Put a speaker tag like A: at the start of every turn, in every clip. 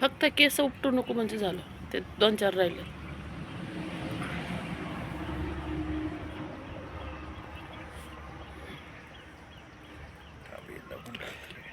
A: फक्त केस उपटू नको म्हणजे झालं. ते दोन चार राहिले.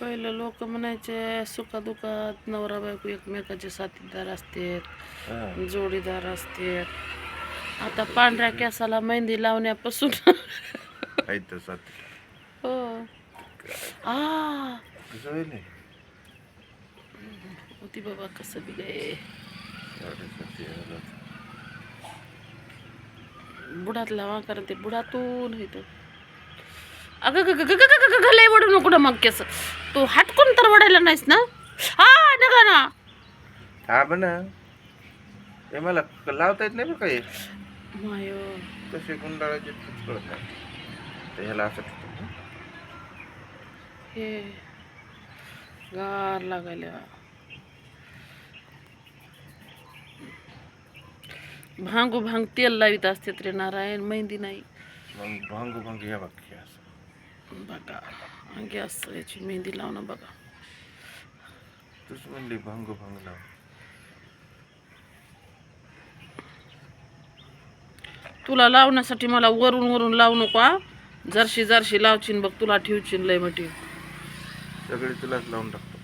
A: पहिलं लोक म्हणायचे सुखादुखात नवरा बायको एकमेकाचे साथीदार असतात. जोडीदार असतात. आता पांढऱ्या केसाला मेहंदी लावण्यापासून. हो. आ
B: कसं होईल?
A: होती बाबा कसं बी गे
B: साडेसाती हजार.
A: बुडात लावा कारण ते बुडातून येतं अगं ग ग ग लय वडू नको ना मग केस. तू हटकून तर वडायला नाहीस ना? हा नका ना.
B: हा म्हणा हे मला लावता येत नाही बरं काही
A: मायो.
B: कसे गुंडाळाचे ह्याला असं.
A: हे. गार लागायला. भांगू भांग तेल लावित असते रे नारायण मेहंदी नाही.
B: मग भांग भांग बाकी असं.
A: बघा गॅस याची मेहंदी लावणं बघा.
B: तूच म्हणली भांग भांग लाव.
A: तुला लावण्यासाठी मला वरून वरून लावू नको जरशी जरशी लावशील बघ तुला ठेवशील लय मोठी.
B: सगळे तुलाच लावून टाकतो.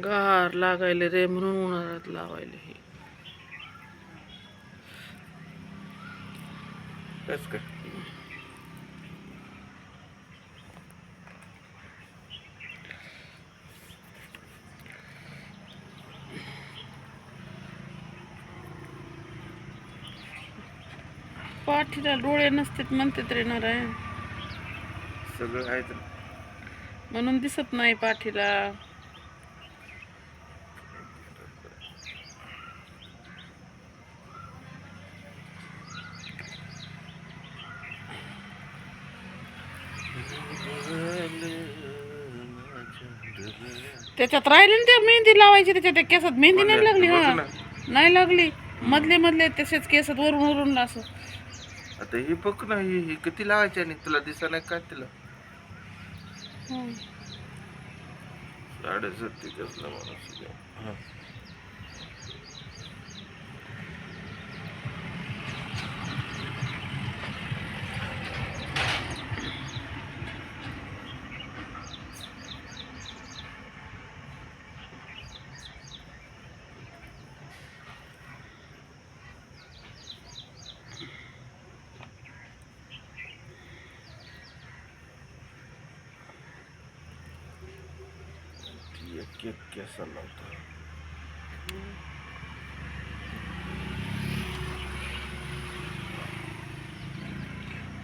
A: गार लागायले रे म्हणून उन्हाळ्यात लावायले हे.
B: तेच काय?
A: पाठीला डोळे नसतात म्हणतात रे नारायण.
B: सगळं आहे तर.
A: म्हणून दिसत नाही पाठीला. त्याच्यात राहिले ना ते मेहंदी लावायची त्याच्यात त्या केसात मेहंदी नाही लागली हा. नाही लागली. मधले मधले तसेच केसात वरून वरून असं.
B: आता ही बघ ना ही ही किती लावायची आणि तुला दिसा नाही काय तिला?
A: हं.
B: साडेसाती कसला माणूस आहे. हा. ती एक एक केसा लावतो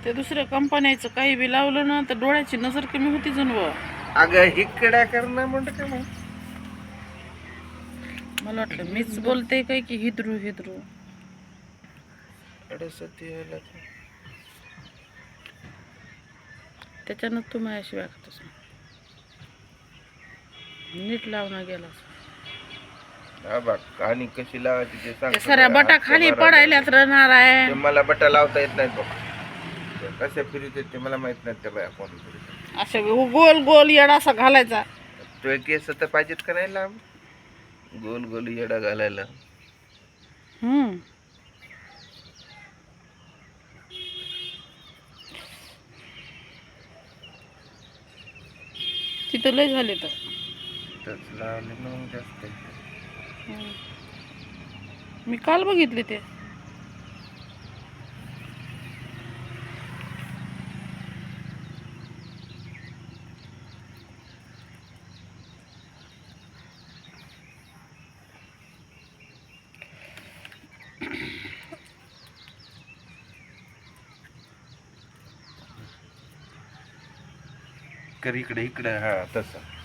A: ते दुसऱ्या कंपन्याचं काही बी लावलं ना तर डोळ्याची नजर कमी होती जणू.
B: अगं हिकड्या करणं म्हणतं काय मग?
A: मला वाटलं मीच बोलते काय की हिद्रू हिद्रू.
B: यायला तर.
A: त्याच्यानं तू माझ्याशी वागतोस. नीट लावणं गेलास
B: हा बघ आणि कशी लावायची ते सांग
A: ते साऱ्या. बटा खाली. पडायल्यात राहणार
B: ते
A: आहे.
B: मला बटा लावता येत नाहीत बघ. ते कसे फिरत ते मला माहीत नाही त्या बाया कोण फिरत
A: असे गोल गोल येडा असा घालायचा.
B: तो केस तर पाहिजेत का नाही लांब? गोल गोल येडा घालायला.
A: हम्म. तिथं लय झाले तर.
B: लावले मग जास्त.
A: मी काल बघितले ते
B: कर इकडे इकडे हा तसं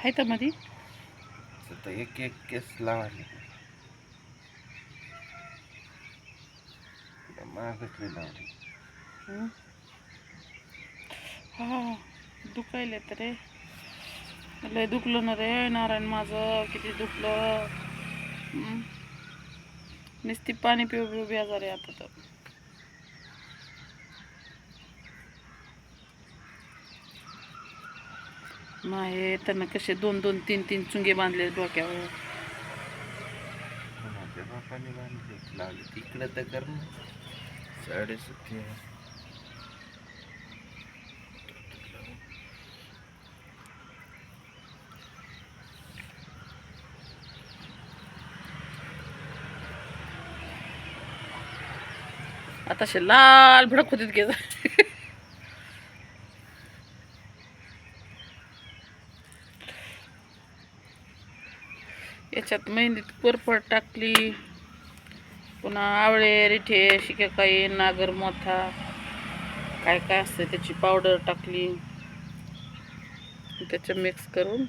A: आहे तर मध्ये
B: तर एक एक केस लावायला मागच लावली.
A: हा? दुखायले तर रे. लय दुखलं ना रे नारायण माझं किती दुखलं. नुसती पाणी पिऊ पिऊ आहे आता तर. माहे त्यांना कसे दोन दोन तीन तीन चुंगे बांधले डोक्यावर.
B: माझ्या बापाने बांधले. लावले तिकडं तर कर ना. साडेसुट्टी आहे.
A: आता असे लाल भडक होतीत घे याच्यात मेहंदीत कोरफड टाकली. पुन्हा आवळे रिठे शिकेकाई नागर मोथा. काय काय असतं त्याची पावडर टाकली. त्याचं मिक्स करून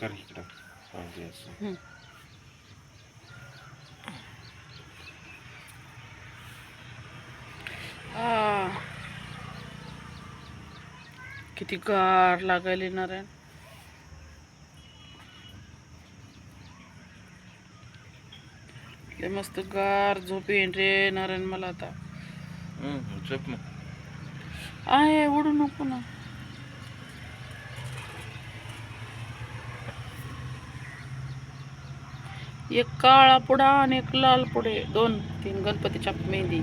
B: कर इकडं पाहिजे असं.
A: किती गार लागायली नारायण लय मस्त गार झोप येईन रे नारायण मला आता.
B: झोप ना.
A: आहे उडू नको ना. एक काळा पुडा आणि एक लाल पुडे दोन तीन गणपतीच्या मेहंदी.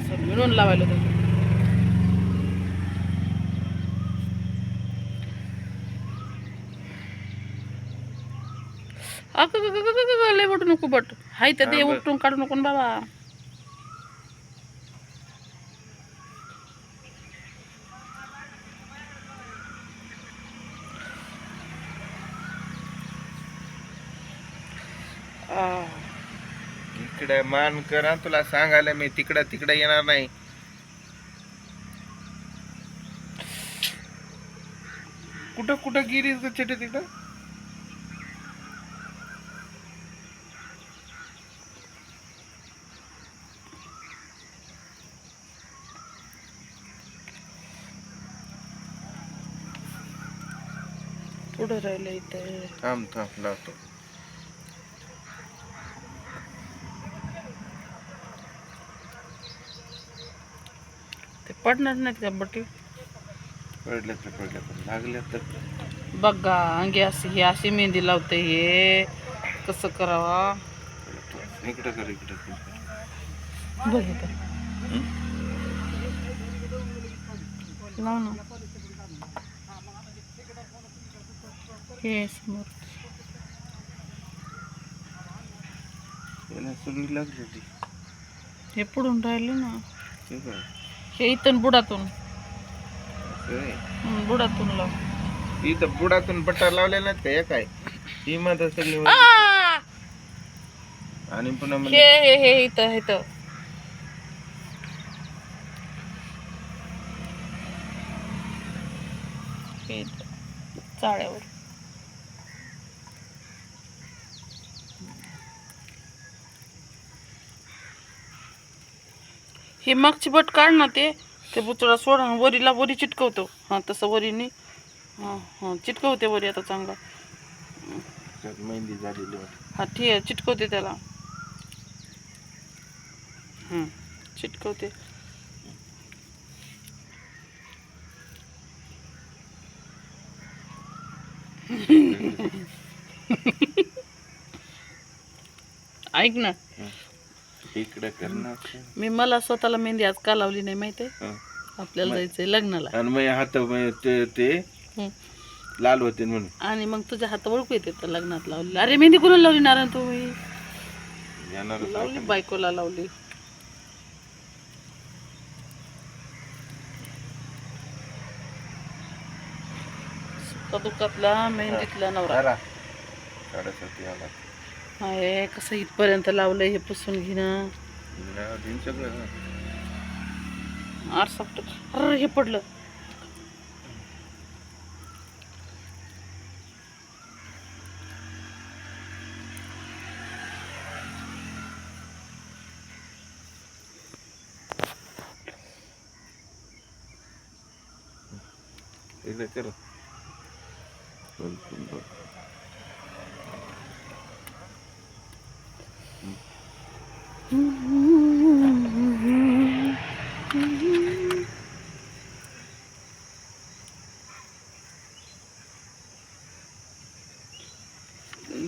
A: असं मिळून लावायला होतं. अगं लय उठू नको बट. हाय तर ते. उपटून काढू नको बाबा आ.
B: इकडे मान करा तुला सांगायला मी तिकडं तिकडे येणार नाही. कुठं कुठं गिरीस ग छोटे तिकडं?
A: पुढं राहिलं इथं.
B: थांब थांब लावतो.
A: ते पडणार नाहीत का बटी.
B: पडलं तर पडलं पण लागलं तर.
A: बघा अंगी अशी ही अशी मेहंदी लावते हे. कसं करावा?
B: इकडं कर इकडं कर.
A: बघ इथं. लाव ना. हे समोर.
B: याला लागली ती
A: हे पुढून राहिले ना.
B: हे काय
A: हे इथून बुडातून.
B: आहे.
A: बुडातून लाव.
B: इथं बुडातून बट्टा लावलेला नाही का हे काय? ही मध्ये सगळी
A: आ!
B: आणि पुन्हा
A: हे
B: म्हणजे
A: हे हे इथं इथं. हे इथं. चाळ्यावर. हे मागची बट काढ ना ते. ते बुचडा सोड वरीला वरी चिटकवतो. हां तसं वरीने. हां हां चिटकवते वरी आता चांगला.
B: मेहंदी झालेली.
A: हा ठीक आहे चिटकवते त्याला. हं, चिटकवते. ऐक ना.
B: इकडं कर ना असं.
A: मी मला स्वतःला मेहंदी आज का लावली नाही माहिती. आपल्याला जायचंय लग्नाला.
B: आणि मग हात ते ते. लाल होते म्हणून.
A: आणि मग तुझ्या हात ओळखू येते तर लग्नात लावली अरे मेहंदी कुणाला लावली नारायण तुम्ही?
B: येणार
A: लावली बायकोला लावली. दुखातला मेहंदीतला नवरा.
B: साडेसाती आला.
A: आहे कसं इथपर्यंत लावलंय हे पुसून घेणं? आरसा अरे हे पडलं.
B: कर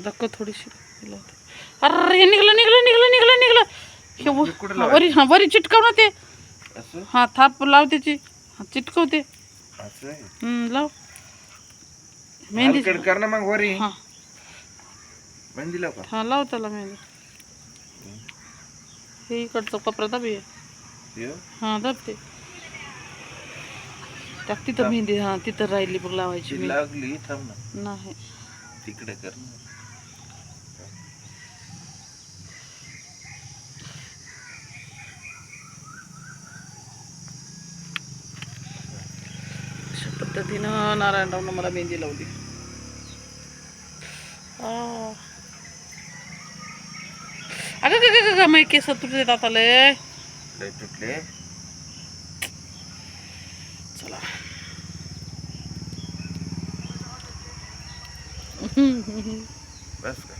A: धक्का थोडीशी. अरे हे निघलं निघलं निघलं निघलं निघलं हे वरी हा वरी चिटकव ना ते हा थाप लाव त्याची। हा चिटकवते. हम्म, लाव। मेहंदी
B: हलकट कर ना मग वरी.
A: हा।
B: मेहंदी लाव
A: हा लाव त्याला मेहंदी. हे इकडचं कपडा दाब हे.
B: हे?
A: हा दाब ते टाक तिथं मेहंदी हा तिथं राहिली बघ लावायची.
B: लागली थांब ना
A: नाही
B: तिकडे कर ना
A: अशा पद्धतीनं नारायणरावनं मला मेहंदी लावली आ. अगं ग ग ग माझे केस तुटले आता लय
B: लय तुटले
A: चला
B: बस का